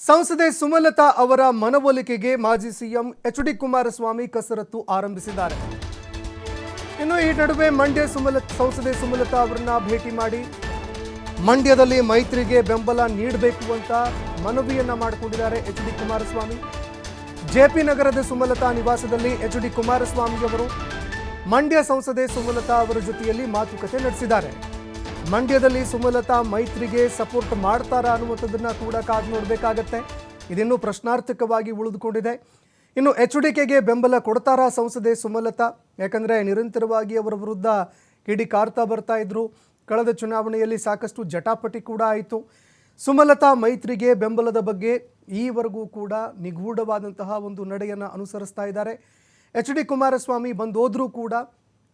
ಸಂಸದೆ ಸುಮಲತಾ ಅವರ ಮನವೊಲಿಕೆಗೆ ಮಾಜಿ ಸಿಎಂ ಎಚ್ ಡಿ ಕುಮಾರಸ್ವಾಮಿ ಕಸರತ್ತು ಆರಂಭಿಸಿದ್ದಾರೆ. ಇನ್ನು ಈ ನಡುವೆ ಮಂಡ್ಯ ಸುಮಲ, ಸಂಸದೆ ಸುಮಲತಾ ಅವರನ್ನ ಭೇಟಿ ಮಾಡಿ, ಮಂಡ್ಯದಲ್ಲಿ ಮೈತ್ರಿಗೆ ಬೆಂಬಲ ನೀಡಬೇಕು ಅಂತ ಮನವಿಯನ್ನ ಮಾಡಿಕೊಂಡಿದ್ದಾರೆ ಎಚ್ ಡಿ ಕುಮಾರಸ್ವಾಮಿ. ಜೆಪಿ ನಗರದ ಸುಮಲತಾ ನಿವಾಸದಲ್ಲಿ ಎಚ್ ಡಿ ಕುಮಾರಸ್ವಾಮಿ ಅವರು ಮಂಡ್ಯ ಸಂಸದೆ ಸುಮಲತಾ ಅವರ ಜೊತೆಯಲ್ಲಿ ಮಾತುಕತೆ ನಡೆಸಿದ್ದಾರೆ. ಮಂಡ್ಯದಲ್ಲಿ ಸುಮಲತಾ ಮೈತ್ರಿಗೆ ಸಪೋರ್ಟ್ ಮಾಡ್ತಾರಾ ಅನ್ನುವಂಥದ್ದನ್ನು ಕೂಡ ಕಾದು ನೋಡಬೇಕಾಗತ್ತೆ. ಇದಿನ್ನೂ ಪ್ರಶ್ನಾರ್ಥಕವಾಗಿ ಉಳಿದುಕೊಂಡಿದೆ. ಇನ್ನು ಎಚ್ ಡಿ ಕೆಗೆ ಬೆಂಬಲ ಕೊಡ್ತಾರಾ ಸಂಸದೆ ಸುಮಲತಾ? ಯಾಕಂದರೆ ನಿರಂತರವಾಗಿ ಅವರ ವಿರುದ್ಧ ಕಿಡಿ ಕಾರ್ತಾ ಬರ್ತಾ ಇದ್ರು. ಕಳೆದ ಚುನಾವಣೆಯಲ್ಲಿ ಸಾಕಷ್ಟು ಜಟಾಪಟಿ ಕೂಡ ಆಯಿತು. ಸುಮಲತಾ ಮೈತ್ರಿಗೆ ಬೆಂಬಲದ ಬಗ್ಗೆ ಈವರೆಗೂ ಕೂಡ ನಿಗೂಢವಾದಂತಹ ಒಂದು ನಡೆಯನ್ನು ಅನುಸರಿಸ್ತಾ ಇದ್ದಾರೆ. ಎಚ್ ಡಿ ಕುಮಾರಸ್ವಾಮಿ ಬಂದೋದ್ರೂ ಕೂಡ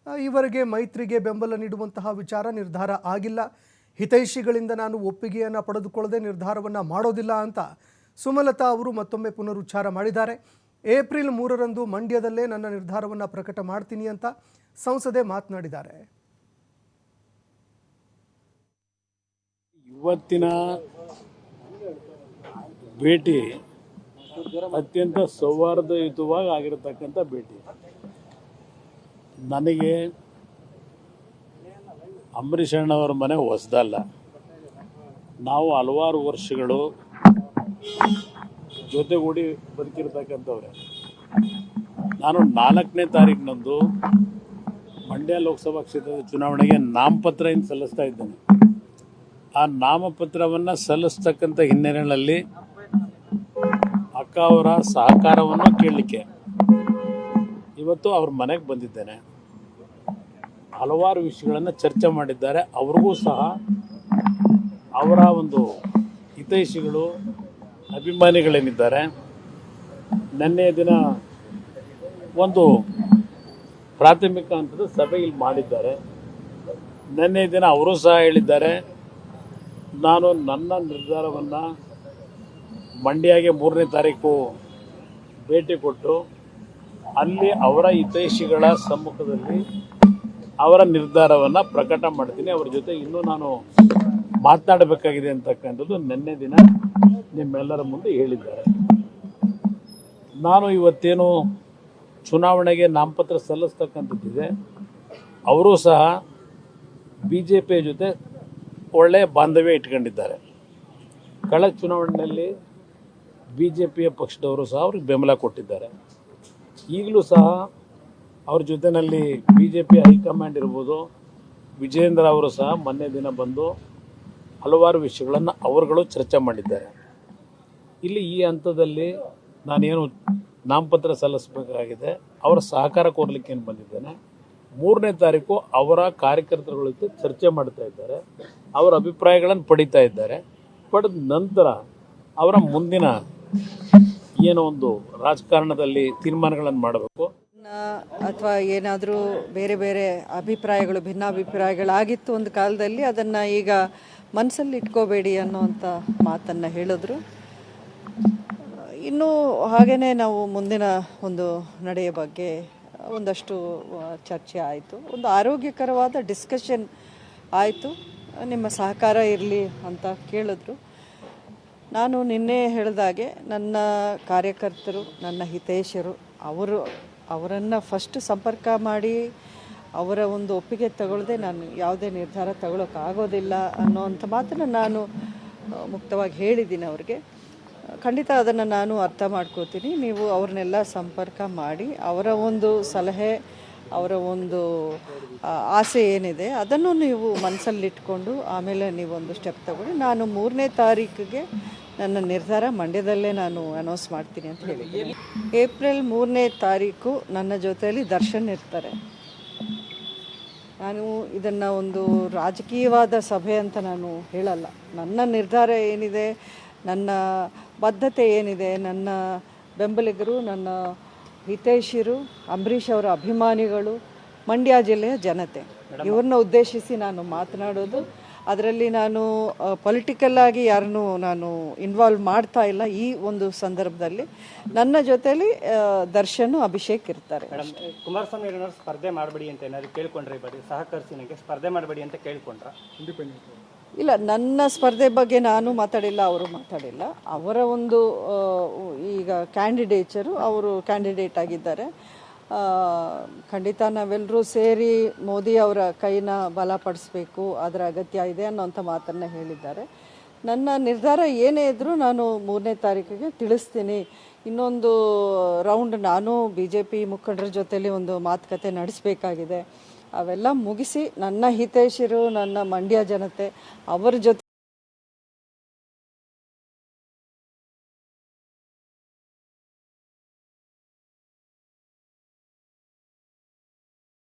ಆ, ಈವರೆಗೆ ಮೈತ್ರಿಗೆ ಬೆಂಬಲ ನೀಡುವಂತಹ ವಿಚಾರ ನಿರ್ಧಾರ ಆಗಿಲ್ಲ. ಹಿತೈಷಿಗಳಿಂದ ನಾನು ಒಪ್ಪಿಗೆಯನ್ನು ಪಡೆದುಕೊಳ್ಳದೆ ನಿರ್ಧಾರವನ್ನು ಮಾಡೋದಿಲ್ಲ ಅಂತ ಸುಮಲತಾ ಅವರು ಮತ್ತೊಮ್ಮೆ ಪುನರುಚ್ಚಾರ ಮಾಡಿದ್ದಾರೆ. ಏಪ್ರಿಲ್ ಮೂರರಂದು ಮಂಡ್ಯದಲ್ಲೇ ನನ್ನ ನಿರ್ಧಾರವನ್ನು ಪ್ರಕಟ ಮಾಡ್ತೀನಿ ಅಂತ ಸಂಸದೆ ಮಾತನಾಡಿದ್ದಾರೆ. ಇವತ್ತಿನ ಭೇಟಿ ಅತ್ಯಂತ ಸೌಹಾರ್ದಯುತವಾಗಿ ಆಗಿರತಕ್ಕಂಥ ಭೇಟಿ. ನನಗೆ ಅಂಬರೀಷ್ ಮನೆ ಹೊಸದಲ್ಲ. ನಾವು ಹಲವಾರು ವರ್ಷಗಳು ಜೊತೆಗೂಡಿ ಬದುಕಿರ್ತಕ್ಕಂಥವ್ರೆ ನಾನು ನಾಲ್ಕನೇ ತಾರೀಕಿನಂದು ಮಂಡ್ಯ ಲೋಕಸಭಾ ಕ್ಷೇತ್ರದ ಚುನಾವಣೆಗೆ ನಾಮಪತ್ರ ಏನು ಸಲ್ಲಿಸ್ತಾ ಇದ್ದೇನೆ. ಆ ನಾಮಪತ್ರವನ್ನು ಸಲ್ಲಿಸ್ತಕ್ಕಂಥ ಹಿನ್ನೆಲೆಯಲ್ಲಿ ಅಕ್ಕ ಅವರ ಸಹಕಾರವನ್ನು ಕೇಳಲಿಕ್ಕೆ. ಇವತ್ತು ಅವ್ರ ಮನೆಗೆ ಬಂದಿದ್ದೇನೆ. ಹಲವಾರು ವಿಷಯಗಳನ್ನು ಚರ್ಚೆ ಮಾಡಿದ್ದಾರೆ. ಅವ್ರಿಗೂ ಸಹ ಅವರ ಒಂದು ಹಿತೈಷಿಗಳು, ಅಭಿಮಾನಿಗಳೇನಿದ್ದಾರೆ. ನಿನ್ನೆಯ ದಿನ ಒಂದು ಪ್ರಾಥಮಿಕ ಹಂತದ ಸಭೆ ಇಲ್ಲಿ ಮಾಡಿದ್ದಾರೆ. ನಿನ್ನೆ ದಿನ ಅವರು ಸಹ ಹೇಳಿದ್ದಾರೆ, ನಾನು ನನ್ನ ನಿರ್ಧಾರವನ್ನು ಮಂಡ್ಯಗೆ ಮೂರನೇ ತಾರೀಕು ಭೇಟಿ ಕೊಟ್ಟು, ಅಲ್ಲಿ ಅವರ ಹಿತೈಷಿಗಳ ಸಮ್ಮುಖದಲ್ಲಿ ಅವರ ನಿರ್ಧಾರವನ್ನು ಪ್ರಕಟ ಮಾಡ್ತೀನಿ. ಅವ್ರ ಜೊತೆ ಇನ್ನೂ ನಾನು ಮಾತನಾಡಬೇಕಾಗಿದೆ ಅಂತಕ್ಕಂಥದ್ದು ನಿನ್ನೆ ದಿನ ನಿಮ್ಮೆಲ್ಲರ ಮುಂದೆ ಹೇಳಿದ್ದಾರೆ. ನಾನು ಇವತ್ತೇನು ಚುನಾವಣೆಗೆ ನಾಮಪತ್ರ ಸಲ್ಲಿಸ್ತಕ್ಕಂಥದ್ದಿದೆ. ಅವರು ಸಹ ಬಿ ಜೆ ಪಿಯ ಜೊತೆ ಒಳ್ಳೆಯ ಬಾಂಧವ್ಯ ಇಟ್ಕೊಂಡಿದ್ದಾರೆ. ಕಳೆದ ಚುನಾವಣೆಯಲ್ಲಿ ಬಿ ಜೆ ಪಿಯ ಪಕ್ಷದವರು ಸಹ ಅವ್ರಿಗೆ ಬೆಂಬಲ ಕೊಟ್ಟಿದ್ದಾರೆ. ಈಗಲೂ ಸಹ ಅವ್ರ ಜೊತೆಯಲ್ಲಿ ಬಿ ಜೆ ಪಿ ಹೈಕಮಾಂಡ್ ಇರ್ಬೋದು ವಿಜೇಂದ್ರ ಅವರು ಸಹ ಮೊನ್ನೆ ದಿನ ಬಂದು ಹಲವಾರು ವಿಷಯಗಳನ್ನು ಅವರುಗಳು ಚರ್ಚೆ ಮಾಡಿದ್ದಾರೆ. ಇಲ್ಲಿ ಈ ಹಂತದಲ್ಲಿ ನಾನೇನು ನಾಮಪತ್ರ ಸಲ್ಲಿಸಬೇಕಾಗಿದೆ, ಅವರ ಸಹಕಾರ ಕೋರ್ಲಿಕ್ಕೆ ಏನು ಬಂದಿದ್ದೇನೆ, ಮೂರನೇ ತಾರೀಕು ಅವರ ಕಾರ್ಯಕರ್ತರುಗಳ ಜೊತೆ ಚರ್ಚೆ ಮಾಡ್ತಾ ಇದ್ದಾರೆ, ಅವರ ಅಭಿಪ್ರಾಯಗಳನ್ನು ಪಡಿತಾ ಇದ್ದಾರೆ. ಪಡೆದ ನಂತರ ಅವರ ಮುಂದಿನ ಏನೋ ಒಂದು ರಾಜಕಾರಣದಲ್ಲಿ ತೀರ್ಮಾನಗಳನ್ನು ಮಾಡಬೇಕು. ಅಥವಾ ಏನಾದರೂ ಬೇರೆ ಬೇರೆ ಅಭಿಪ್ರಾಯಗಳು, ಭಿನ್ನಾಭಿಪ್ರಾಯಗಳಾಗಿತ್ತು ಒಂದು ಕಾಲದಲ್ಲಿ, ಅದನ್ನು ಈಗ ಮನಸ್ಸಲ್ಲಿ ಇಟ್ಕೋಬೇಡಿ ಅನ್ನೋವಂಥ ಮಾತನ್ನು ಹೇಳಿದ್ರು. ಇನ್ನೂ ಹಾಗೆಯೇ ನಾವು ಮುಂದಿನ ಒಂದು ನಡೆಯ ಬಗ್ಗೆ ಒಂದಷ್ಟು ಚರ್ಚೆ ಆಯಿತು. ಒಂದು ಆರೋಗ್ಯಕರವಾದ ಡಿಸ್ಕಷನ್ ಆಯಿತು. ನಿಮ್ಮ ಸಹಕಾರ ಇರಲಿ ಅಂತ ಕೇಳಿದ್ರು. ನಾನು ನಿನ್ನೆ ಹೇಳಿದಾಗೆ ನನ್ನ ಕಾರ್ಯಕರ್ತರು, ನನ್ನ ಹಿತೇಶರು ಅವರು ಅವರನ್ನು ಫಸ್ಟ್ ಸಂಪರ್ಕ ಮಾಡಿ ಅವರ ಒಂದು ಒಪ್ಪಿಗೆ ತಗೊಳ್ಳದೆ ನಾನು ಯಾವುದೇ ನಿರ್ಧಾರ ತಗೊಳ್ಳೋಕ್ಕಾಗೋದಿಲ್ಲ ಅನ್ನೋವಂಥ ಮಾತನ್ನು ನಾನು ಮುಕ್ತವಾಗಿ ಹೇಳಿದ್ದೀನಿ ಅವ್ರಿಗೆ. ಖಂಡಿತ ಅದನ್ನು ನಾನು ಅರ್ಥ ಮಾಡ್ಕೋತೀನಿ ನೀವು ಅವ್ರನ್ನೆಲ್ಲ ಸಂಪರ್ಕ ಮಾಡಿ ಅವರ ಒಂದು ಸಲಹೆ, ಅವರ ಒಂದು ಆಸೆ ಏನಿದೆ ಅದನ್ನು ನೀವು ಮನಸ್ಸಲ್ಲಿಟ್ಕೊಂಡು ಆಮೇಲೆ ನೀವೊಂದು ಸ್ಟೆಪ್ ತಗೊಳ್ಳಿ. ನಾನು ಮೂರನೇ ತಾರೀಕಿಗೆ ನನ್ನ ನಿರ್ಧಾರ ಮಂಡ್ಯದಲ್ಲೇ ನಾನು ಅನೌನ್ಸ್ ಮಾಡ್ತೀನಿ ಅಂತ ಹೇಳಿದ್ದೀನಿ. ಏಪ್ರಿಲ್ ಮೂರನೇ ತಾರೀಕು ನನ್ನ ಜೊತೆಯಲ್ಲಿ ದರ್ಶನ್ ಇರ್ತಾರೆ. ನಾನು ಇದನ್ನು ಒಂದು ರಾಜಕೀಯವಾದ ಸಭೆ ಅಂತ ನಾನು ಹೇಳಲ್ಲ. ನನ್ನ ನಿರ್ಧಾರ ಏನಿದೆ ನನ್ನ ಬದ್ಧತೆ ಏನಿದೆ ನನ್ನ ಬೆಂಬಲಿಗರು ನನ್ನ ಹಿತೈಷಿರು ಅಂಬರೀಷ್ ಅವರ ಅಭಿಮಾನಿಗಳು ಮಂಡ್ಯ ಜಿಲ್ಲೆಯ ಜನತೆ. ಇವ್ರನ್ನ ಉದ್ದೇಶಿಸಿ ನಾನು ಮಾತನಾಡೋದು. ಅದರಲ್ಲಿ ನಾನು ಪೊಲಿಟಿಕಲ್ ಆಗಿ ಯಾರನ್ನೂ ನಾನು ಇನ್ವಾಲ್ವ್ ಮಾಡ್ತಾ ಇಲ್ಲ ಈ ಒಂದು ಸಂದರ್ಭದಲ್ಲಿ. ನನ್ನ ಜೊತೆಯಲ್ಲಿ ದರ್ಶನ್ ಅಭಿಷೇಕ್ ಇರ್ತಾರೆ. ಮೇಡಮ್ ಕುಮಾರಸ್ವಾಮಿ ಏನಾದ್ರು ಸ್ಪರ್ಧೆ ಮಾಡಬೇಡಿ ಅಂತ ಏನಾದ್ರು ಕೇಳ್ಕೊಂಡ್ರೆ ಸಹಕರಿಸಿ ನನಗೆ ಸ್ಪರ್ಧೆ ಮಾಡಬೇಡಿ ಅಂತ ಕೇಳ್ಕೊಂಡ್ರ? ಇಲ್ಲ ನನ್ನ ಸ್ಪರ್ಧೆ ಬಗ್ಗೆ ನಾನು ಮಾತಾಡಿಲ್ಲ ಅವರು ಮಾತಾಡಿಲ್ಲ. ಅವರ ಒಂದು ಈಗ ಕ್ಯಾಂಡಿಡೇಚರು ಅವರು ಕ್ಯಾಂಡಿಡೇಟ್ ಆಗಿದ್ದಾರೆ. ಖಂಡಿತ ನಾವೆಲ್ಲರೂ ಸೇರಿ ಮೋದಿ ಅವರ ಕೈನ ಬಲಪಡಿಸಬೇಕು ಅದರ ಅಗತ್ಯ ಇದೆ ಅನ್ನೋಂಥ ಮಾತನ್ನು ಹೇಳಿದ್ದಾರೆ. ನನ್ನ ನಿರ್ಧಾರ ಏನೇ ಇದ್ದರೂ ನಾನು ಮೂರನೇ ತಾರೀಕಿಗೆ ತಿಳಿಸ್ತೀನಿ. ಇನ್ನೊಂದು ರೌಂಡ್ ನಾನು ಬಿ ಜೆ ಪಿ ಮುಖಂಡರ ಜೊತೆಲಿ ಒಂದು ಮಾತುಕತೆ ನಡೆಸಬೇಕಾಗಿದೆ. ಅವೆಲ್ಲ ಮುಗಿಸಿ ನನ್ನ ಹಿತೈಷಿರು, ನನ್ನ ಮಂಡ್ಯ ಜನತೆ, ಅವರ ಜೊತೆ